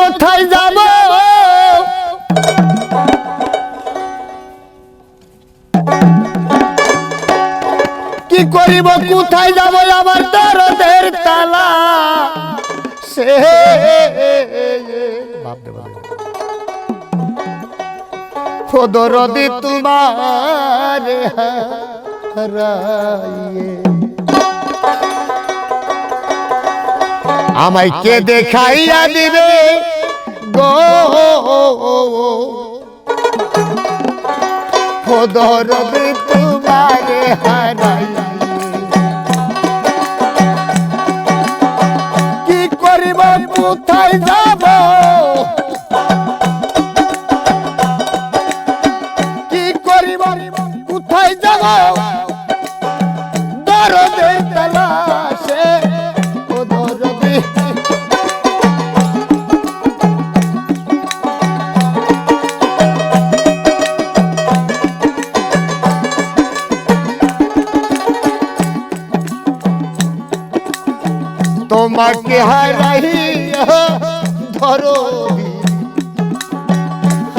কোথায় যাব? কি করিব? কোথায় যাব আমার দরদের তালা? সে দরদি তোমার আমায় কে দেখাইয়া দিবে? গো। দরদি তোমার হারাইয়ে কি করিব কোথায় যাব? কি করিব কোথায় যাব? তোমাকে হারাইয়া ধরো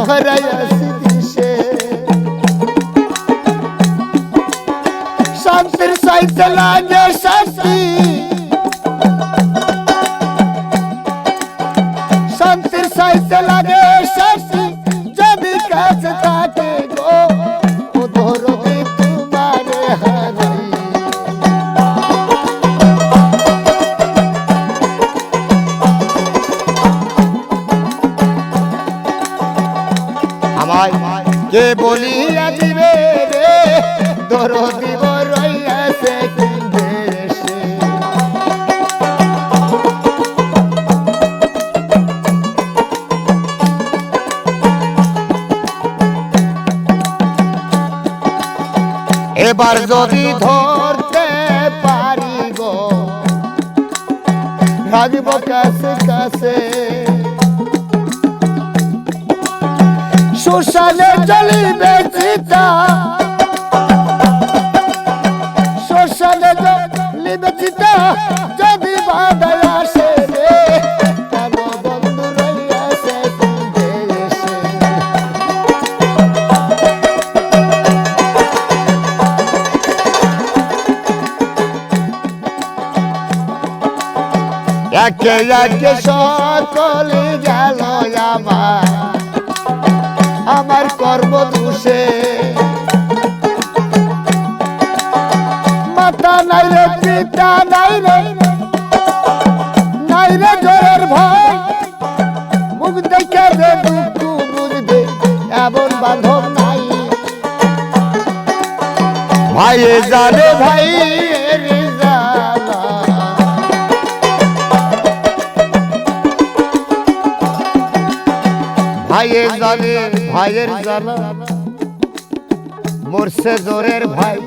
হারাইয়াছি দিশে শান্তির সাইতে লাগে শান্তি। শান্তির সাইতে লাগে শান্তি। আমায় কে বলিয়া দিবে রে? দর দিব রইয়াছে এবার যদি ধরতে পারি গো রাখব কাছে কাছে। শ্মশানে চলিবে চিতা। শ্মশানে চলিবে চিতা যদি বাধায় আসে একে একে সকলে গেল আমার আমার কর্ম দোষে মাথা নাই রে, পিতা নাই রে নাই রে জোরের ভয়। মুখ দেখে যে দুঃখ বুঝবে এমন বান্ধব নাই। ভাই জানে ভাই। ভাইয়ের জানে, ভাইয়ের জানা। মরছে জোরের ভাই।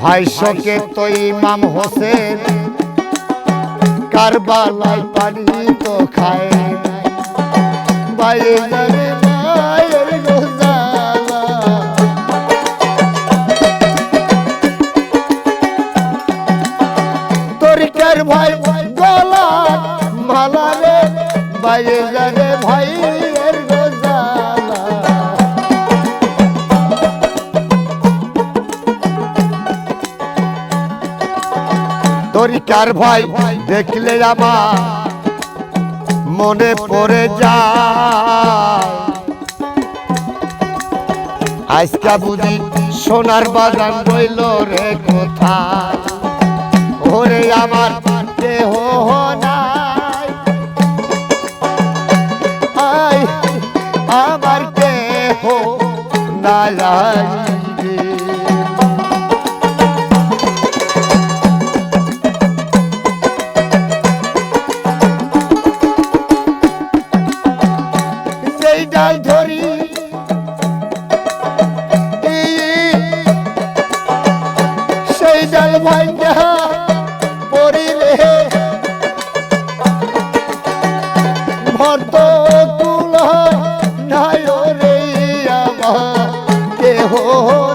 ভাই শোকে তো ইমাম হোসেন। কারবালাই পানি তো খায় ভাইয়ের জানে বাইরে যাবে তরিকার ভাই দেখলে আমার মনে পড়ে যায়। আজকা বুঝি সোনার বাগান রইল রে কোথায়? ওরে আমার যাইবে সেই ডাল ধরি সেই ডাল ভর্ত oh. oh, oh.